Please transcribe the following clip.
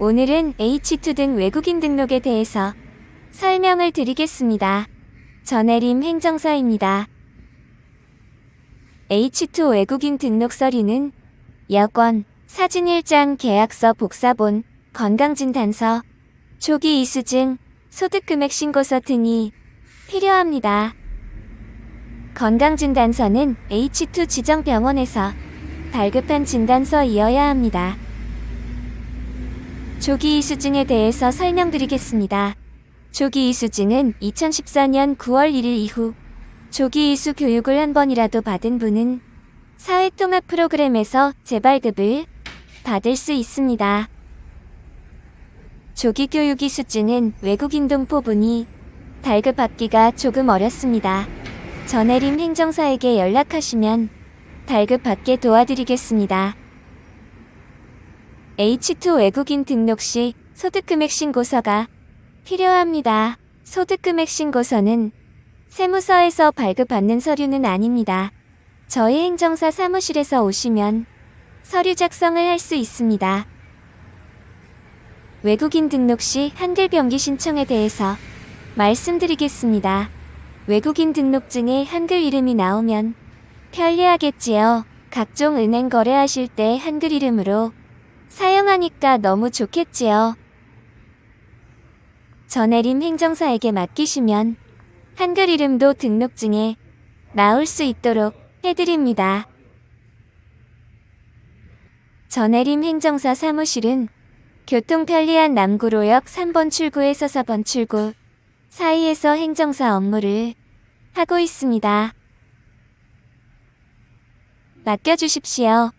오늘은 H2 등 외국인 등록에 대해서 설명을 드리겠습니다. 전혜림 행정사입니다. H2 외국인 등록 서류는 여권, 사진 1장, 계약서, 복사본, 건강진단서, 조기 이수증, 소득금액 신고서 등이 필요합니다. 건강진단서는 H2 지정 병원에서 발급한 진단서이어야 합니다. 조기 이수증에 대해서 설명드리겠습니다. 조기 이수증은 2014년 9월 1일 이후 조기 이수 교육을 한 번이라도 받은 분은 사회통합 프로그램에서 재발급을 받을 수 있습니다. 조기 교육 이수증은 외국인 동포분이 발급 받기가 조금 어렵습니다. 전혜림 행정사에게 연락하시면 발급 받게 도와드리겠습니다. H2 외국인 등록 시 소득금액 신고서가 필요합니다. 소득금액 신고서는 세무서에서 발급받는 서류는 아닙니다. 저희 행정사 사무실에서 오시면 서류 작성을 할 수 있습니다. 외국인 등록 시 한글 병기 신청에 대해서 말씀드리겠습니다. 외국인 등록증에 한글 이름이 나오면 편리하겠지요. 각종 은행 거래하실 때 한글 이름으로 사용하니까 너무 좋겠지요. 전혜림 행정사에게 맡기시면 한글 이름도 등록증에 나올 수 있도록 해드립니다. 전혜림 행정사 사무실은 교통 편리한 남구로역 3번 출구에서 4번 출구 사이에서 행정사 업무를 하고 있습니다. 맡겨주십시오.